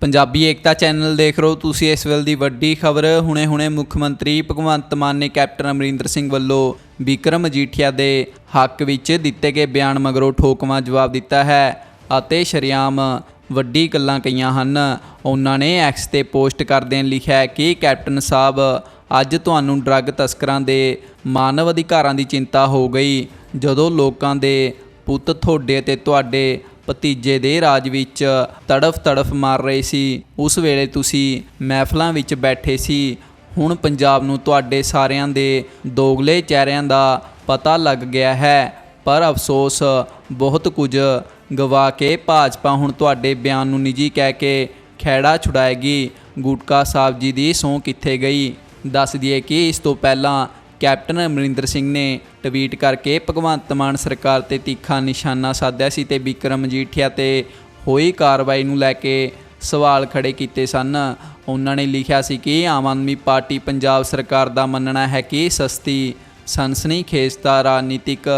ਪੰਜਾਬੀ ਏਕਤਾ channel ਦੇਖ ਰਹੇ ਹੋ ਤੁਸੀਂ ਇਸ ਵੇਲੇ ਦੀ ਵੱਡੀ ਖਬਰ। ਹੁਣੇ-ਹੁਣੇ ਮੁੱਖ ਮੰਤਰੀ ਭਗਵੰਤ ਮਾਨ ਨੇ ਕੈਪਟਨ ਅਮਰਿੰਦਰ ਸਿੰਘ ਵੱਲੋਂ ਵਿਕਰਮ ਮਜੀਠੀਆ ਦੇ ਹੱਕ ਵਿੱਚ ਦਿੱਤੇ ਗਏ ਬਿਆਨ ਮਗਰੋਂ ਠੋਕਵਾਂ ਜਵਾਬ ਦਿੱਤਾ ਹੈ ਅਤੇ ਸ਼ਰੇਆਮ ਵੱਡੀ ਗੱਲਾਂ ਕਹੀਆਂ ਹਨ। ਉਹਨਾਂ ਨੇ ਐਕਸ ਤੇ ਪੋਸਟ ਕਰਦਿਆਂ ਲਿਖਿਆ ਕਿ ਕੈਪਟਨ ਸਾਹਿਬ, ਅੱਜ ਤੁਹਾਨੂੰ ਡਰੱਗ ਤਸਕਰਾਂ ਦੇ ਮਾਨਵ ਅਧਿਕਾਰਾਂ ਦੀ ਚਿੰਤਾ ਹੋ ਗਈ। ਜਦੋਂ ਲੋਕਾਂ ਦੇ ਪੁੱਤ ਤੁਹਾਡੇ ਅਤੇ ਤੁਹਾਡੇ ਭਤੀਜੇ ਦੇ ਰਾਜ ਵਿੱਚ ਤੜਫ ਤੜਫ ਮਾਰ ਰਹੇ ਸੀ। ਉਸ ਵੇਲੇ ਤੁਸੀਂ ਮਹਿਫਲਾਂ ਵਿੱਚ ਬੈਠੇ ਸੀ। ਹੁਣ ਪੰਜਾਬ ਨੂੰ ਤੁਹਾਡੇ ਸਾਰਿਆਂ ਦੇ ਦੋਗਲੇ ਚਿਹਰਿਆਂ ਦਾ ਪਤਾ ਲੱਗ ਗਿਆ ਹੈ। ਪਰ ਅਫਸੋਸ, ਬਹੁਤ ਕੁਝ ਗਵਾ ਕੇ ਭਾਜਪਾ ਹੁਣ ਤੁਹਾਡੇ ਬਿਆਨ ਨੂੰ ਨਿੱਜੀ ਕਹਿ ਕੇ ਖੈੜਾ ਛੁਡਾਏਗੀ। ਗੁਟਕਾ ਸਾਹਿਬ ਜੀ ਦੀ ਸਹੁੰ ਕਿੱਥੇ ਗਈ? ਦੱਸ ਦਈਏ ਕਿ ਇਸ ਤੋਂ ਪਹਿਲਾਂ ਕੈਪਟਨ ਅਮਰਿੰਦਰ ਸਿੰਘ ਨੇ ਟਵੀਟ ਕਰਕੇ ਭਗਵੰਤ ਮਾਨ ਸਰਕਾਰ ਤੇ ਤਿੱਖਾ ਨਿਸ਼ਾਨਾ ਸਾਧਿਆ ਸੀ ਤੇ ਵਿਕਰਮ ਮਜੀਠੀਆ ਤੇ ਹੋਈ ਕਾਰਵਾਈ ਨੂੰ ਲੈ ਕੇ ਸਵਾਲ ਖੜੇ ਕੀਤੇ ਸਨ। ਉਹਨਾਂ ਨੇ ਲਿਖਿਆ ਸੀ ਕਿ ਆਮ ਆਦਮੀ ਪਾਰਟੀ ਪੰਜਾਬ ਸਰਕਾਰ ਦਾ ਮੰਨਣਾ ਹੈ ਕਿ ਸਸਤੀ, ਸਨਸਨੀ, ਖੇਸਤਾ ਰਾਜਨੀਤਿਕ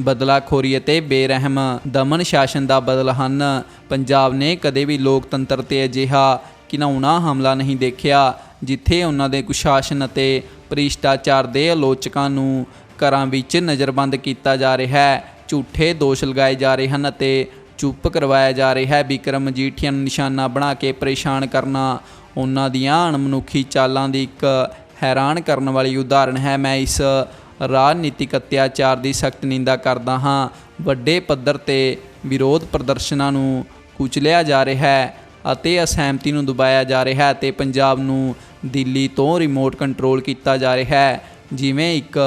ਬਦਲਾਖੋਰੀ ਅਤੇ ਬੇਰਹਿਮ ਦਮਨ ਸ਼ਾਸਨ ਦਾ ਬਦਲ ਹਨ। ਪੰਜਾਬ ਨੇ ਕਦੇ ਵੀ ਲੋਕਤੰਤਰ ਤੇ ਅਜਿਹਾ ਘਿਨਾਉਣਾ ਹਮਲਾ ਨਹੀਂ ਦੇਖਿਆ, ਜਿੱਥੇ ਉਹਨਾਂ ਦੇ ਕੁਸ਼ਾਸਨ ਅਤੇ ਭ੍ਰਿਸ਼ਟਾਚਾਰ ਦੇ ਆਲੋਚਕਾਂ ਨੂੰ ਘਰਾਂ ਵਿੱਚ ਨਜ਼ਰਬੰਦ ਕੀਤਾ ਜਾ ਰਿਹਾ ਹੈ। ਝੂਠੇ ਦੋਸ਼ ਲਗਾਏ ਜਾ ਰਹੇ ਹਨ ਅਤੇ ਚੁੱਪ ਕਰਵਾਇਆ ਜਾ ਰਿਹਾ ਹੈ। ਵਿਕਰਮ ਮਜੀਠੀਆ ਨੂੰ ਨਿਸ਼ਾਨਾ ਬਣਾ ਕੇ ਪਰੇਸ਼ਾਨ ਕਰਨਾ ਉਹਨਾਂ ਦੀਆਂ ਅਣਮਨੁੱਖੀ ਚਾਲਾਂ ਦੀ ਇੱਕ ਹੈਰਾਨ ਕਰਨ ਵਾਲੀ ਉਦਾਹਰਣ ਹੈ। ਮੈਂ ਇਸ ਰਾਜਨੀਤਿਕ ਅਤਿਆਚਾਰ ਦੀ ਸਖਤ ਨਿੰਦਾ ਕਰਦਾ ਹਾਂ। ਵੱਡੇ ਪੱਧਰ ਤੇ ਵਿਰੋਧ ਪ੍ਰਦਰਸ਼ਨਾਂ ਨੂੰ ਕੁਚਲਿਆ ਜਾ ਰਿਹਾ ਹੈ। ਅਤੇ ਅਸਹਿਮਤੀ ਨੂੰ ਦਬਾਇਆ ਜਾ ਰਿਹਾ ਹੈ ਤੇ ਪੰਜਾਬ ਨੂੰ ਦਿੱਲੀ ਤੋਂ ਰਿਮੋਟ ਕੰਟਰੋਲ ਕੀਤਾ ਜਾ ਰਿਹਾ ਹੈ। ਜਿਵੇਂ ਇੱਕ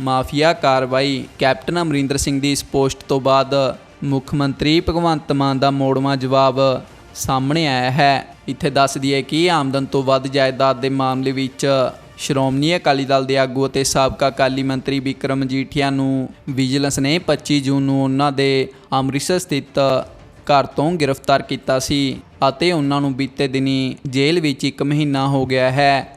ਮਾਫੀਆ ਕਾਰਵਾਈ, ਕੈਪਟਨ ਅਮਰਿੰਦਰ ਸਿੰਘ ਦੀ ਇਸ ਪੋਸਟ ਤੋਂ ਬਾਅਦ ਮੁੱਖ ਮੰਤਰੀ ਭਗਵੰਤ ਮਾਨ ਦਾ ਮੋੜਵਾਂ ਜਵਾਬ ਸਾਹਮਣੇ ਆਇਆ ਹੈ। ਇੱਥੇ ਦੱਸ ਦਈਏ ਕਿ ਆਮਦਨ ਤੋਂ ਵੱਧ ਜਾਇਦਾਦ ਦੇ ਮਾਮਲੇ ਵਿੱਚ ਸ਼੍ਰੋਮਣੀ ਅਕਾਲੀ ਦਲ ਦੇ ਆਗੂ ਅਤੇ ਸਾਬਕਾ ਅਕਾਲੀ ਮੰਤਰੀ ਵਿਕਰਮ ਜੀਠੀਆ ਨੂੰ ਵਿਜੀਲੈਂਸ ਨੇ 25 ਜੂਨ ਨੂੰ ਉਹਨਾਂ ਦੇ ਅੰਮ੍ਰਿਤਸਰ ਸਥਿਤ ਘਰ ਤੋਂ ਗ੍ਰਿਫਤਾਰ ਕੀਤਾ ਸੀ। ਅਤੇ ਉਹਨਾਂ ਨੂੰ ਬੀਤੇ ਦਿਨੀਂ ਜੇਲ੍ਹ ਵਿੱਚ ਇੱਕ ਮਹੀਨਾ ਹੋ ਗਿਆ ਹੈ।